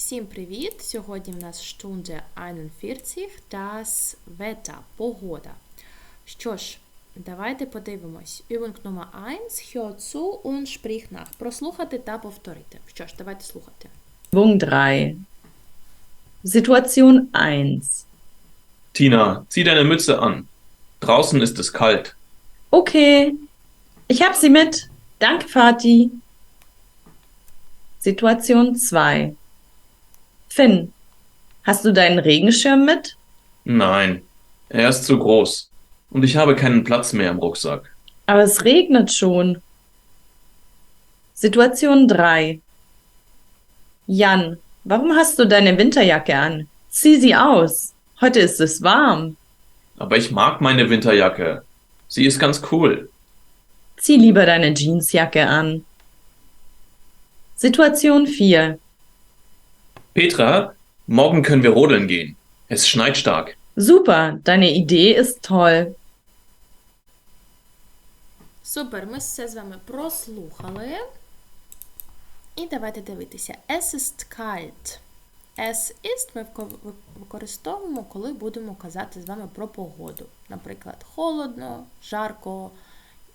Всім привіт! Сьогодні в нас Stunde 41 das Wetter, погода. Що ж, давайте подивимось. Übung Nummer 1, hör zu und sprich nach. Прослухати та повторити. Що ж, давайте слухати. Übung 3. Situation 1. Tina, zieh deine Mütze an. Draußen ist es kalt. Okay, ich hab sie mit. Danke, Vati. Situation 2. Finn, hast du deinen Regenschirm mit? Nein, er ist zu groß. Und ich habe keinen Platz mehr im Rucksack. Aber es regnet schon. Situation 3. Jan, warum hast du deine Winterjacke an? Zieh sie aus. Heute ist es warm. Aber ich mag meine Winterjacke. Sie ist ganz cool. Zieh lieber deine Jeansjacke an. Situation 4. Petra, morgen können wir rodeln gehen. Es schneit stark. Super, deine Idee ist toll. Супер, ми все з вами прослухали. І давайте дивитися. Es ist kalt. Es ist ми використовуємо, коли будемо казати з вами про погоду. Наприклад, холодно, жарко,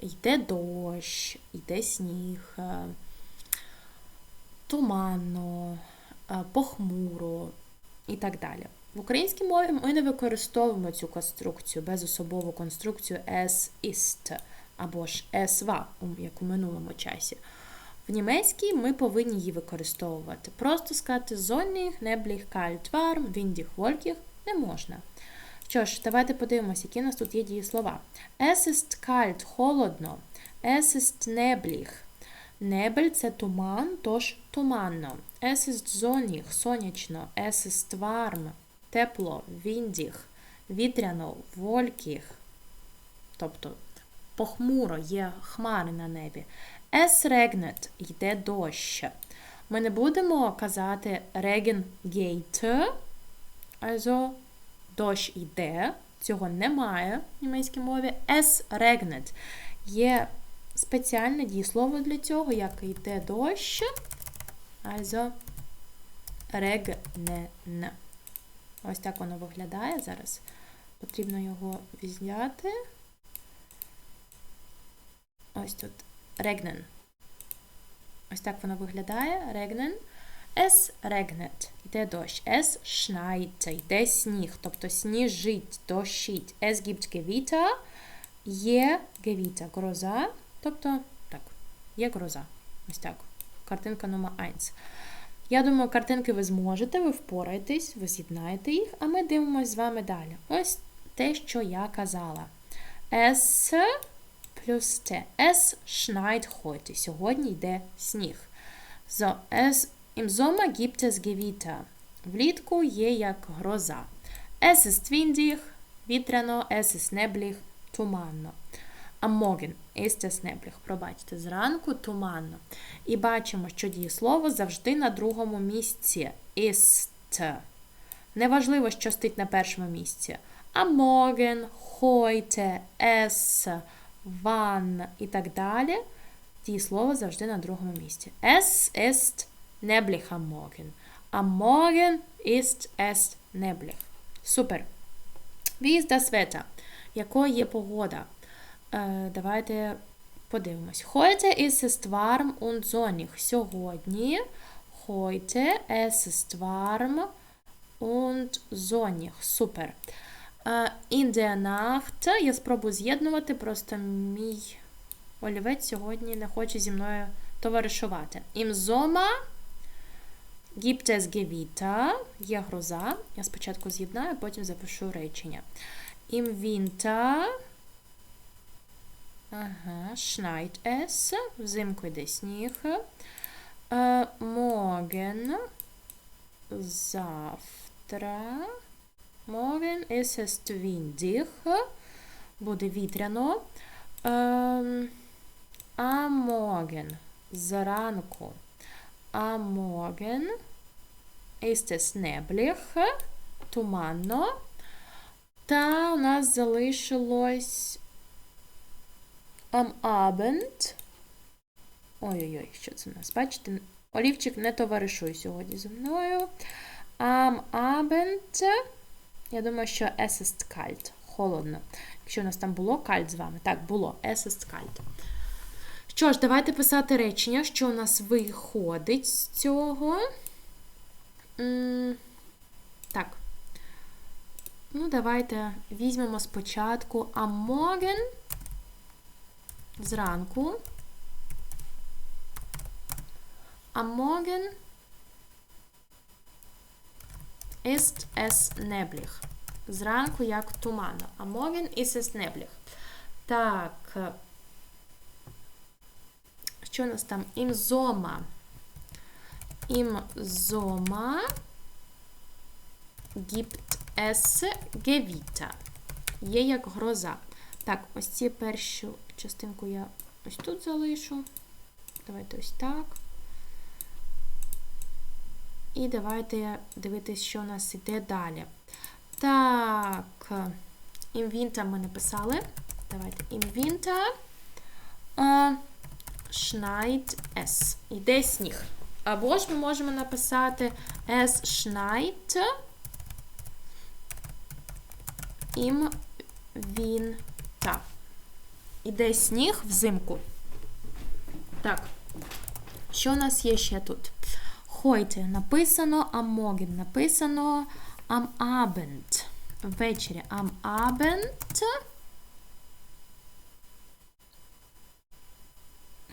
йде дощ, йде сніг, е, туманно, похмуро і так далі. В українській мові ми не використовуємо цю конструкцію, безособову конструкцію es ist або ж es war, як у минулому часі. В німецькій ми повинні її використовувати. Просто сказати sonnig, neblig, kalt, warm, windig, wolkig не можна. Що ж, давайте подивимося, які у нас тут є дієслова. Es ist kalt, холодно. Es ist neblig. Небель це туман, тож туманно. Es ist sonnig, сонячно. Es ist warm, тепло. Windig, вітряно. Wolkig, тобто похмуро, є хмари на небі. Es regnet, йде дощ. Ми не будемо казати Regen geht, also дощ йде. Цього немає в німецькій мові. Es regnet. Є спеціальне дієслово для цього, як йде дощ. Also regnen. Ось так воно виглядає зараз. Потрібно його взяти. Ось тут regnen. Ось так воно виглядає. Regnen. Es regnet. Йде дощ. Es schneit. Йде сніг. Тобто сніжить, дощить. Es gibt Gewitter. Є Gewitter. Гроза. Тобто, так, є гроза. Ось так. Картинка номер 1. Я думаю, картинки ви зможете, ви впораєтесь, ви з'єднаєте їх, а ми дивимося з вами далі. Ось те, що я казала. Es плюс Т. Es schneit heute. Сьогодні йде сніг. So, es, Im Sommer gibt es Gewitter. Влітку є як гроза. Es ist windig, вітряно, es ist neblig, туманно. Am Morgen ist es. Пробачте, зранку туманно. І бачимо, що дієслово завжди на другому місці. Ist. Неважливо, що стоїть на першому місці. Am Morgen, heute, es, wann і так далі. Дієслово завжди на другому місці. Es ist neblig am Morgen. Am Morgen ist. Супер. Wie Wetter? Якою є погода? Е, давайте подивимось. Heute ist es warm und sonnig. Сьогодні. Heute es ist warm und sonnig. Супер. Е, In der Nacht я спробую з'єднувати, просто мій олівець сьогодні не хоче зі мною товаришувати. Im Sommer gibt es Gewitter, є гроза. Я спочатку з'єднаю, потім запишу речення. Im Winter ага, schneit es, взимку сніг. Е, Morgen, завтра. Morgen ist es windig, буде вітряно. Ем, а morgen, зранку. А morgen ist es neblig, туманно. Та у нас залишилось am Abend. Ой-ой-ой, що це у нас? Бачите, Олівчик не товаришуй сьогодні зі мною. Am Abend, я думаю, що es ist kalt. Холодно. Якщо у нас там було кальт з вами. Так, було. Es ist kalt. Що ж, давайте писати речення, що у нас виходить з цього. Так. Ну, давайте візьмемо спочатку am Morgen зранку. Am Morgen ist es neblig. Зранку як туманно. Am Morgen ist es neblig. Так. е, Що у нас там? Im Sommer. Im Sommer gibt es Gewitter. Є як гроза. Так, ось ці першу частинку я ось тут залишу. Давайте ось так. І давайте дивитись, що у нас іде далі. Так, Winter ми написали. Давайте äh, schneit es. Іде сніг. Або ж ми можемо написати es schneit im Winter. Іде сніг взимку. Так. Що у нас є ще тут? Heute написано, am написано, am. Ввечері am.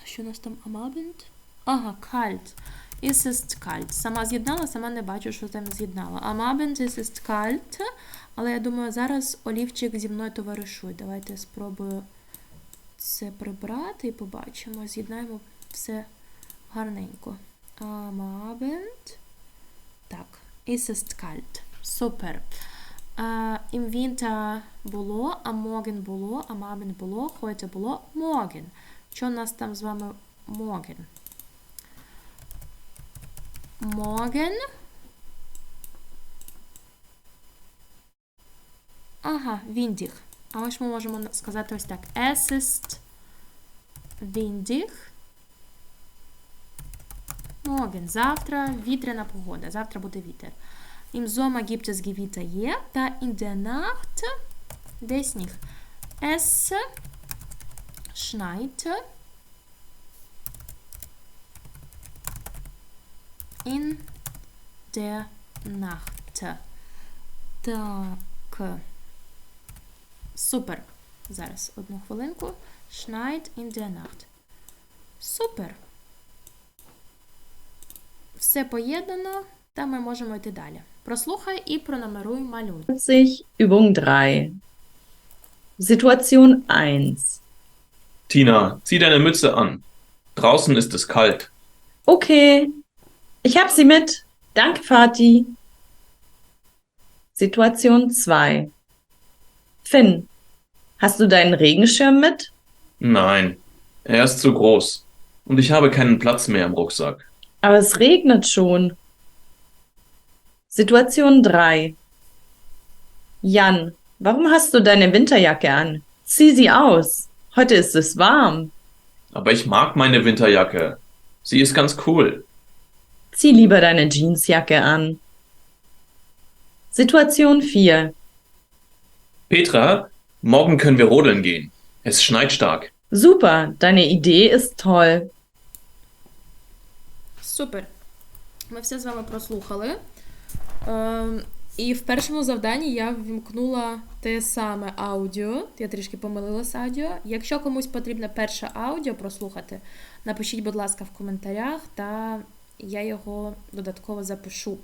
Що у нас там Abend? Ага, kalt. Es kalt. Сама з'єднала, сама не бачу, що там з'єднала. Am Abend es ist. Але я думаю, зараз олівчик зі мною товаришує. Давайте я спробую це прибрати і побачимо. З'єднаємо все гарненько. Am Abend. Так, es. Супер. Im Winter було, am Morgen було, am Abend було, heute було, morgen. Що у нас там з вами morgen? Morgen. Ага, windig. А ось ми можемо сказати ось так. Es ist windig. Завтра вітряна погода. Завтра буде вітер. Im Sommer gibt es Gewitter є. Та in der Nacht де сніг. Es schneit in der Nacht. Так. Супер. Зараз одну хвилинку. Schneit in der Nacht. Супер. Все поєднано, та ми можемо йти далі. Прослухай і пронумеруй малюнок. 20, Übung 3. Situation 1. Tina, zieh deine Mütze an. Draußen ist es kalt. Okay, ich hab sie mit. Danke, Vati. Situation 2. Finn, hast du deinen Regenschirm mit? Nein, er ist zu groß. Und ich habe keinen Platz mehr im Rucksack. Aber es regnet schon. Situation 3. Jan, warum hast du deine Winterjacke an? Zieh sie aus. Heute ist es warm. Aber ich mag meine Winterjacke. Sie ist ganz cool. Zieh lieber deine Jeansjacke an. Situation 4. Petra, morgen können wir rodeln gehen. Es schneit stark. Super, deine Idee ist toll. Супер. Ми все з вами прослухали. Ем, і в першому завданні я ввімкнула те саме аудіо. Я трішки помилилася аудіо. Якщо комусь потрібно перше аудіо прослухати, напишіть, будь ласка, в коментарях, та я його додатково запишу.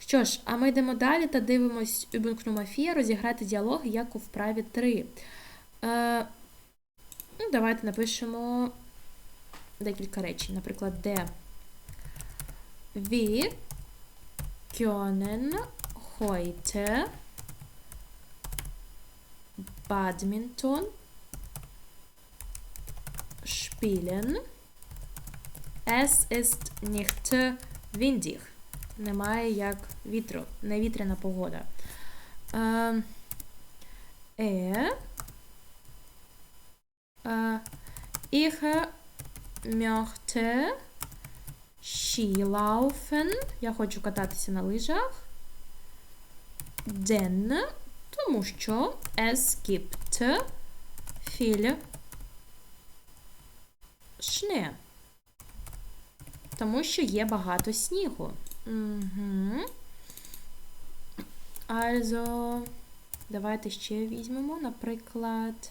Що ж, а ми йдемо далі та дивимось 4, розіграти діалог, як у вправі 3. Е, ну, давайте напишемо декілька речень. Наприклад, де Wir können heute Badminton spielen. Es ist nicht windig. Немає як вітру, не вітряна погода. Е, е, е, ich möchte Skilaufen. Я хочу кататися на лижах. Denn, тому що es gibt viel Schnee. Тому що є багато снігу. Угу. Also, давайте ще візьмемо, наприклад.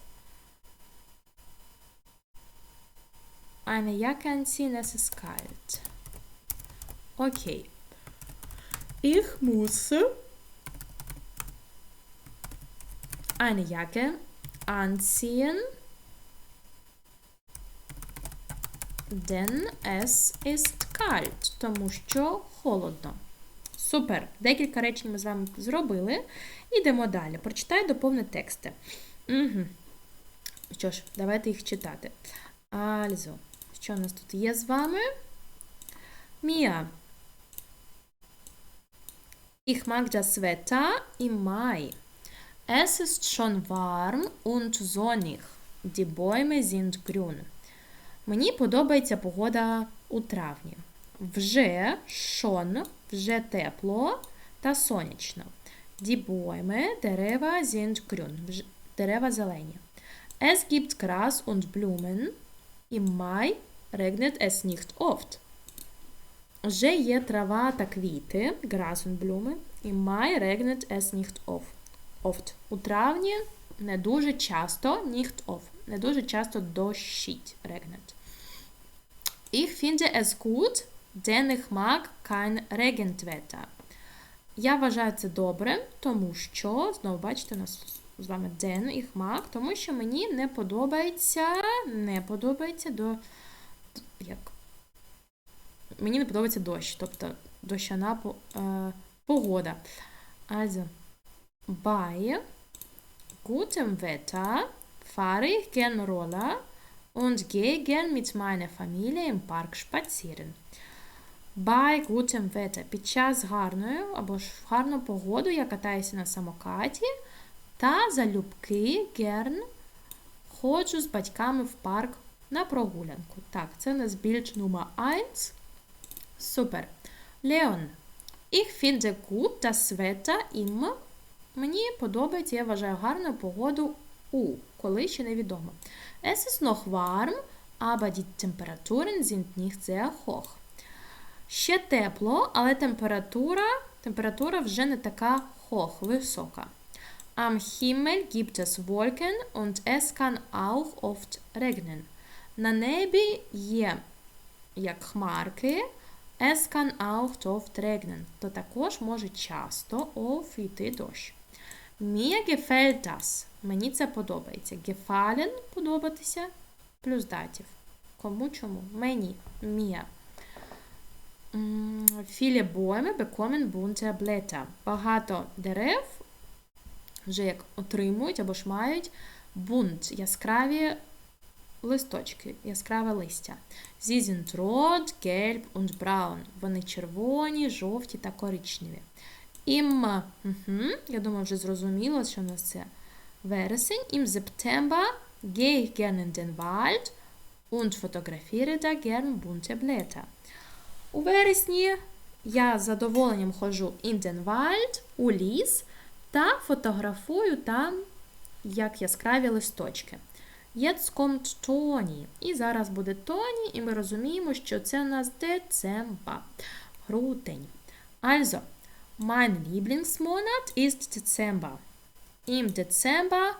Eine Jacke anziehen, es ist kalt. Okay. Ich muss eine Jacke anziehen, denn es ist kalt, тому що холодно. Супер! Декілька речень ми з вами зробили. Ідемо далі. Прочитай доповни тексти. Угу. Що ж, давайте їх читати. Also, що у нас тут є з вами? Mia. Ich mag das Wetter im Mai. Es ist schon warm und sonnig. Die Bäume sind grün. Мені подобається погода у травні. Вже вже тепло та сонячно. Es gibt Gras und Blumen. Im Mai regnet es nicht oft. Вже є трава та квіти, oft. oft. У травні не дуже часто, часто дощить, regnet. Ich finde es gut, ich mag kein Regenwetter. Я вважаю це добре, тому що, знову бачите, у нас з вами den, ich mag, тому що мені не подобається, не подобається до, як, мені не подобається дощ, тобто дощана е, погода. Also, bei gutem Wetter fahre ich gern Roller und gehe gern mit meiner Familie im Park spazieren. Bei gutem Wetter. Під час гарної або ж в гарну погоду я катаюся на самокаті та залюбки gern ходжу з батьками в парк на прогулянку. Так, це у нас більш номер 1. Супер. Leon. Ich finde gut das Wetter im Мені подобається, я вважаю гарну погоду у, коли ще невідомо. Es ist noch warm, aber die Temperaturen sind nicht sehr hoch. Ще тепло, але температура, температура вже не така hoch, висока. Am Himmel gibt es Wolken und es kann auch oft regnen. На небі є як хмарки, es kann auch oft regnen. То також може часто oft йти дощ. Mir gefällt das. Мені це подобається. Gefallen – подобатися плюс датів. Кому чому? Мені. Mir. Viele Bäume bekommen bunte. Багато дерев вже як отримують або ж мають бунт, яскраві листочки, яскраве листя. Sie sind rot, gelb und braun. Вони червоні, жовті та коричневі. Im, угу, я думаю, вже зрозуміло, що у нас це вересень. Im September gehe ich gern in den Wald und fotografiere da gern bunte Blätter. У вересні я з задоволенням ходжу in den Wald, у ліс та фотографую там як яскраві листочки. Jetzt kommt Тоні. І зараз буде Тоні, і ми розуміємо, що це у нас децемба. Грудень. Also, mein Lieblingsmonat ist Dezember. Im Dezember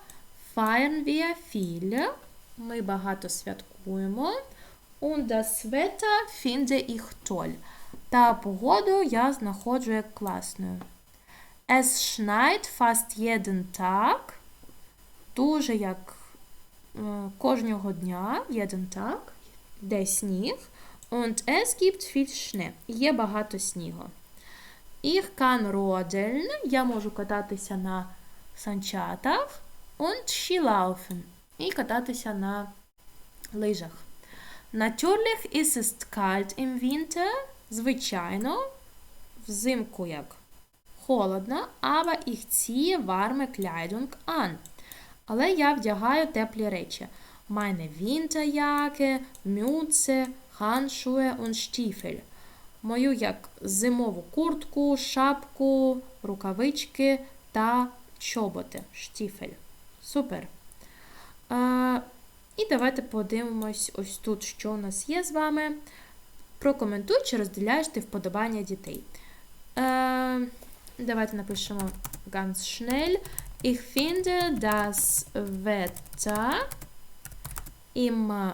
feiern wir viel. Ми багато святкуємо. Und das Wetter finde ich toll. Та погоду я знаходжу як класною. Es schneit fast jeden Tag. Дуже як кожного дня, jeden Tag, де сніг. Und es gibt viel Schnee. Є багато снігу. Ich kann rodeln. Я можу кататися на санчатах. Und Skilaufen. І кататися на лижах. Natürlich ist es kalt im Winter. Звичайно, взимку як холодно, aber ich ziehe warme Kleidung an. Але я вдягаю теплі речі. Meine Winterjacke, Mütze, Handschuhe und Stiefel. мою як зимову куртку, шапку, рукавички та чоботи. Штіфель. Супер. І давайте подивимось ось тут, що у нас є з вами. Прокоментуй, чи розділяєш ти вподобання дітей. Е, давайте напишемо ganz schnell. Ich finde das Wetter im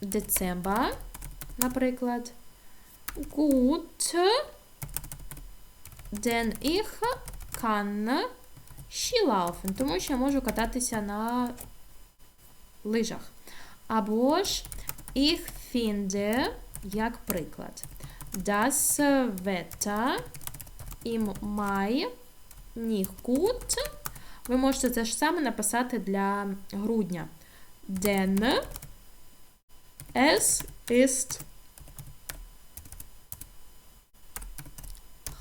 Dezember, наприклад, gut, denn ich kann Skilaufen, тому що я можу кататися на лижах. Або ж ich finde, як приклад, das Wetter im Mai nicht gut. Ви можете те ж саме написати для грудня. Denn es ist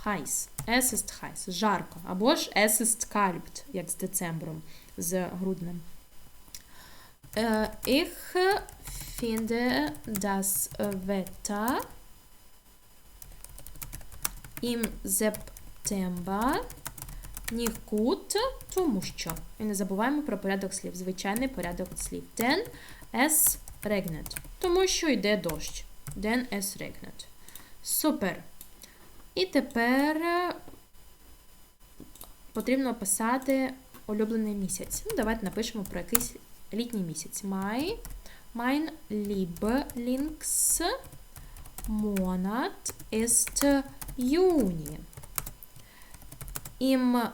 heiß. Es ist heiß. Жарко. Або ж es ist kalt, як з децембром, з груднем. Äh, ich finde das Wetter im September nicht gut, тому що. І не забуваємо про порядок слів. Звичайний порядок слів. Denn es regnet. Тому що йде дощ. Denn es regnet. Супер. І тепер е, потрібно описати улюблений місяць. Ну, давайте напишемо про якийсь літній місяць. Май. Mein Lieblingsmonat ist Juni. Im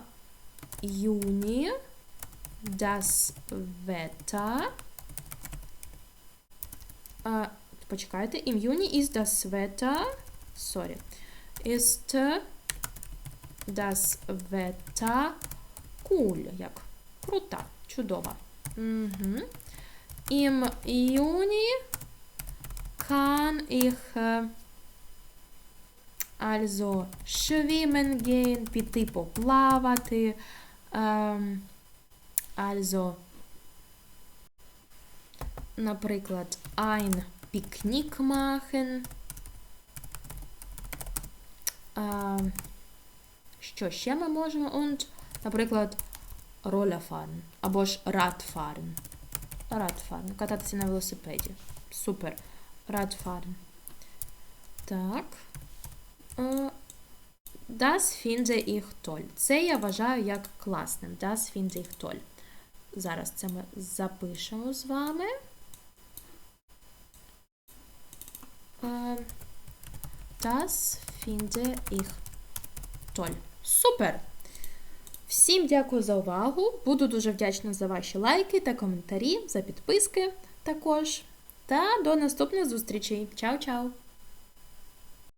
Juni das Wetter. Äh, почекайте. Im Juni ist das Wetter. Sorry. Ist das Wetter cool. Як? Крута. Чудова. Угу. Im Juni kann ich äh, also schwimmen gehen, піти поплавати. Ähm, also, наприклад, ein Picknick machen. Ähm, що ще ми можемо? Und, наприклад, Rollerfahren або ж Radfahren. Radfahren. Кататися на велосипеді. Супер. Radfahren. Так. Е, Das finde ich toll. Це я вважаю як класним. Das finde ich toll. Зараз це ми запишемо з вами. Е, Das finde ich toll. Супер! Всім дякую за увагу. Буду дуже вдячна за ваші лайки та коментарі, за підписки також. Та до наступних зустрічей. Чао-чао!